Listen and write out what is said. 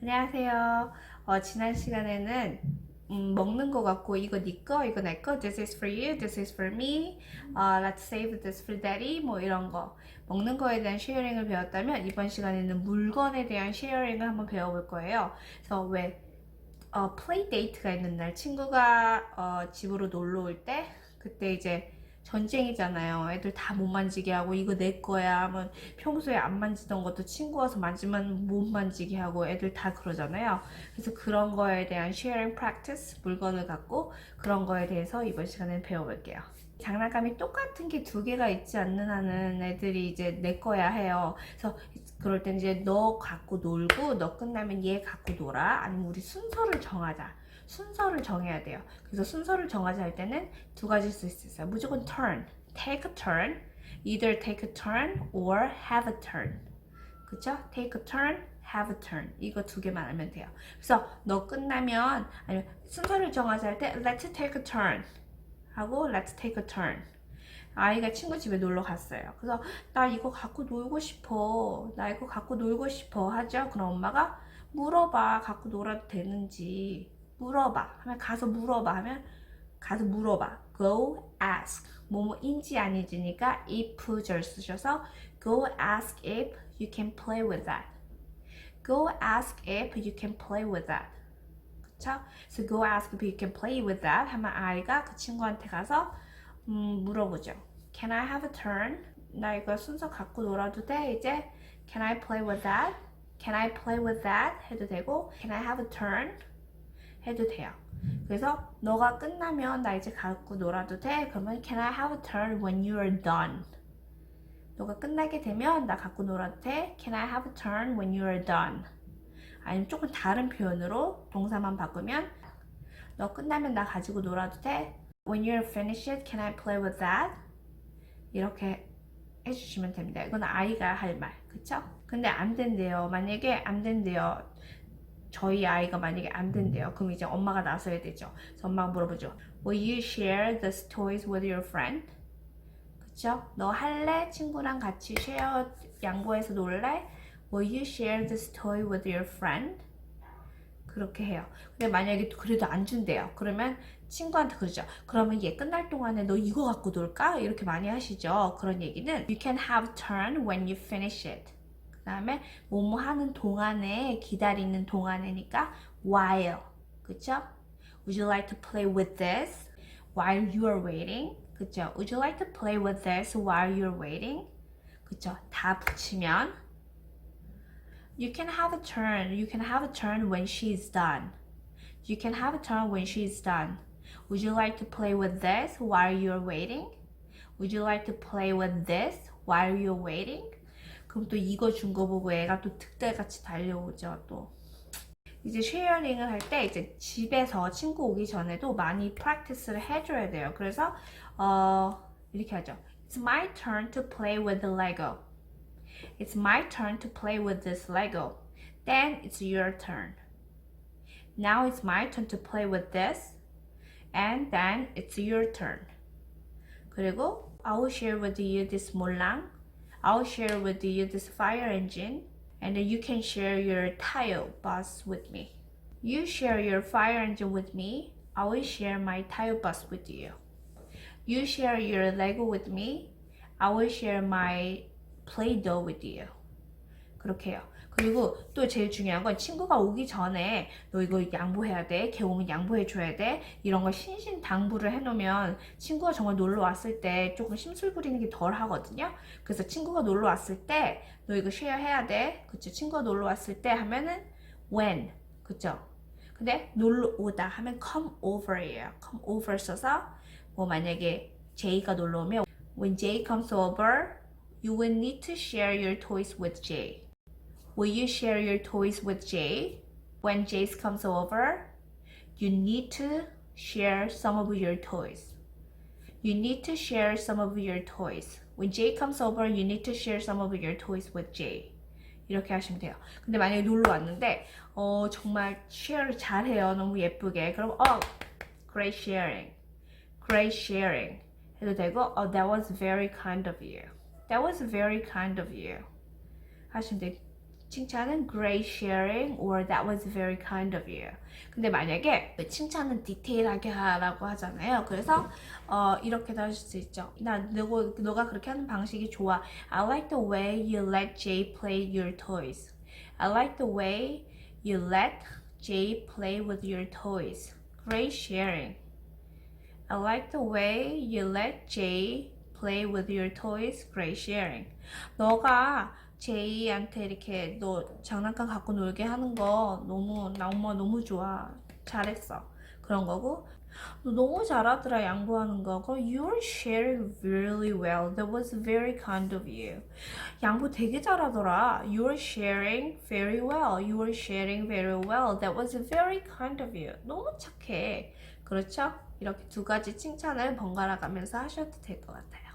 안녕하세요. 어, 지난 시간에는 음, 먹는 거 같고 이거 네 거, 이거 내 거, this is for you, this is for me, 어, let's save this for daddy, 뭐 이런 거 먹는 거에 대한 쉐어링을 배웠다면 이번 시간에는 물건에 대한 쉐어링을 한번 배워볼 거예요. 그래서 왜 어, 플레이 데이트가 있는 날 친구가 어, 집으로 놀러 올 때 그때 이제 전쟁이잖아요. 애들 다 못 만지게 하고 이거 내 거야 하면 평소에 안 만지던 것도 친구 와서 만지면 못 만지게 하고 애들 다 그러잖아요. 그래서 그런 거에 대한 sharing practice 물건을 갖고 그런 거에 대해서 이번 시간에 배워볼게요. 장난감이 똑같은 게 두 개가 있지 않는 한은 애들이 이제 내 거야 해요. 그래서 그럴 땐 이제 너 갖고 놀고 너 끝나면 얘 갖고 놀아 아니면 우리 순서를 정하자. 순서를 정해야 돼요. 그래서 순서를 정하자 할 때는 두 가지 쓸 수 있어요. 무조건 turn, take a turn, either take a turn or have a turn. 그쵸? take a turn, have a turn. 이거 두 개만 알면 돼요. 그래서 너 끝나면 아니면 순서를 정하자 할 때 let's take a turn 하고 let's take a turn. 아이가 친구 집에 놀러 갔어요. 그래서 나 이거 갖고 놀고 싶어. 나 이거 갖고 놀고 싶어 하죠. 그럼 엄마가 물어봐. 갖고 놀아도 되는지. 물어봐. 하면 가서 물어봐. 하면 가서 물어봐. Go ask. 뭐뭐인지 아닌지니까 if 절 쓰셔서 Go ask if you can play with that. Go ask if you can play with that. 그쵸? So go ask if you can play with that. 하면 아이가 그 친구한테 가서 음, 물어보죠. Can I have a turn? 나 이거 순서 갖고 놀아도 돼? 이제 Can I play with that? Can I play with that? 해도 되고 Can I have a turn? 해도 돼요. 그래서 너가 끝나면 나 이제 갖고 놀아도 돼? 그러면 Can I have a turn when you are done? 너가 끝나게 되면 나 갖고 놀아도 돼? Can I have a turn when you are done? 아니면 조금 다른 표현으로 동사만 바꾸면 너 끝나면 나 가지고 놀아도 돼? When you're finished, can I play with that? 이렇게 해주시면 됩니다. 이건 아이가 할 말, 그쵸? 근데 안 된대요. 만약에 안 된대요. 저희 아이가 만약에 안 된대요. 그럼 이제 엄마가 나서야 되죠. 그래서 엄마가 물어보죠. Will you share these toys with your friend? 그쵸? 너 할래? 친구랑 같이 쉐어 양보해서 놀래? Will you share this toy with your friend? 그렇게 해요. 근데 만약에 그래도 안 준대요. 그러면 친구한테 그러죠. 그러면 얘 끝날 동안에 너 이거 갖고 놀까? 이렇게 많이 하시죠. 그런 얘기는 You can have turn when you finish it. 그 다음에 뭐뭐 하는 동안에 기다리는 동안에니까 while. 그쵸? Would you like to play with this while you are waiting? 그쵸? Would you like to play with this while you're waiting? 그쵸? 다 붙이면 You can have a turn. You can have a turn when she's done. You can have a turn when she's done. Would you like to play with this while you're waiting? Would you like to play with this while you're waiting? 그럼 또 이거 준 거 보고 애가 또 득달같이 달려오죠, 또. 이제 쉐어링을 할 때 이제 집에서 친구 오기 전에도 많이 프랙티스를 해줘야 돼요. 그래서 어, 이렇게 하죠. It's my turn to play with the Lego. It's my turn to play with this Lego. Then it's your turn. Now it's my turn to play with this. And then it's your turn. 그리고 I will share with you this 몰랑. I will share with you this fire engine. And then you can share your tile bus with me. You share your fire engine with me. I will share my tile bus with you. You share your Lego with me. I will share my Play-Doh with you. 그렇게 해요. 그리고 또 제일 중요한 건 친구가 오기 전에 너 이거 양보해야 돼. 걔 오면 양보해줘야 돼. 이런 걸 신신 당부를 해놓으면 친구가 정말 놀러 왔을 때 조금 심술 부리는 게 덜 하거든요. 그래서 친구가 놀러 왔을 때 너 이거 쉐어 해야 돼. 그쵸? 친구가 놀러 왔을 때 하면은 when. 그쵸? 근데 놀러 오다 하면 come over예요. come over 써서 뭐 만약에 제이가 놀러 오면 when Jay comes over You will need to share your toys with Jay. Will you share your toys with Jay? When Jay comes over, you need to share some of your toys. You need to share some of your toys. When Jay comes over, you need to share some of your toys with Jay. 이렇게 하시면 돼요. 근데 만약에 놀러 왔는데 어 정말 쉐어를 잘해요. 너무 예쁘게. 그럼 어 great sharing, great sharing 해도 되고 어 that was very kind of you. That was very kind of you. 하시면 돼. 칭찬은 great sharing or that was very kind of you. 근데 만약에 칭찬은 디테일하게 하라고 하잖아요. 그래서 어, 이렇게도 하실 수 있죠. 나 너가, 너가 그렇게 하는 방식이 좋아. I like the way you let Jay play your toys. I like the way you let Jay play with your toys. Great sharing. I like the way you let Jay play with your toys. Great sharing. 너가 제이한테 이렇게 너 장난감 갖고 놀게 하는 거 너무 나 엄마 너무 좋아. 잘했어. 그런 거고 너 너무 잘하더라 양보하는 거. 그 You're sharing really well. That was very kind of you. 양보 되게 잘하더라. You're sharing very well. You're sharing very well. That was very kind of you. 너무 착해. 그렇죠? 이렇게 두 가지 칭찬을 번갈아 가면서 하셔도 될 것 같아요.